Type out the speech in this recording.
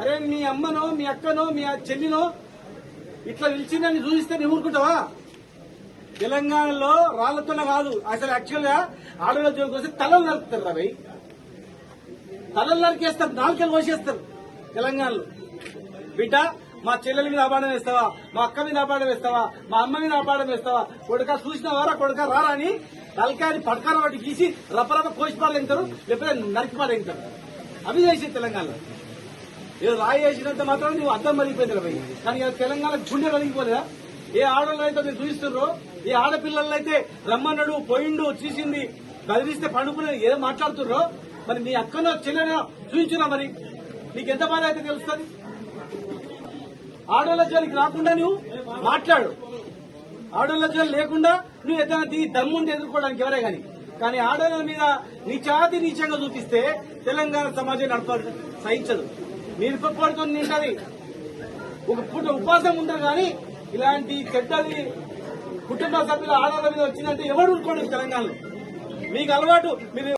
అరే మీ అమ్మనో మీ అక్కనో మీ చెల్లినో ఇట్లా పిలిచిందని చూపిస్తే నువ్వు ఊరుకుంటావా? తెలంగాణలో రాళ్ళతోనే కాదు. అసలు యాక్చువల్గా ఆడవాళ్ళ జోలికి వస్తే తలలు నరుకుతారు రవి తలలు నరికేస్తారు నాలుకలు కోసేస్తారు తెలంగాణలో. బిడ్డ మా చెల్లెల మీద అపాడం వేస్తావా మా అక్క మీద అపాడం వేస్తావా మా అమ్మ మీద అపాడం వేస్తావా కొడుక చూసిన వారా కొడుక రారా అని తలకాయని పడకార వాటి గీసి రపరప కోసిపాలు ఎంతారు లేకపోతే నరికిపాలు ఎంతారు అవి చేసి తెలంగాణలో. ఏదో రాయి వేసినంత మాత్రం నువ్వు అర్థం మరిగిపోయింది రవి కానీ తెలంగాణ గుండె కలిగిపోలేదా ఏ ఆడవాళ్ళు అయితే మీరు చూపిస్తున్నారు ఏ ఆడపిల్లలు అయితే రమ్మన్నాడు పోయిండు చూసింది బదిలిస్తే పండుకునే ఏదో మాట్లాడుతుర్రో మరి మీ అక్కనో చెల్లెనో చూపించున్నా మరి. నీకు ఎంత బాధ అయితే తెలుస్తుంది? ఆడోళ్ళ జోలికి రాకుండా నువ్వు మాట్లాడు. ఆడవాళ్ళ జోలి లేకుండా నువ్వు ఏదైనా దీ దమ్ముండి ఎదుర్కోవడానికి ఎవరే గాని కానీ ఆడవాళ్ళ మీద నీచాతి నీచంగా చూపిస్తే తెలంగాణ సమాజం నడపాలి సహించదు. నిరుపడితో నింటది ఒక పూట ఉపాసం ఉంటారు కానీ ఇలాంటి చెడ్డది కుటుంబ సభ్యుల ఆధార మీద వచ్చిందంటే ఎవరు ఊరుకోండి తెలంగాణలో? మీకు అలవాటు మీరు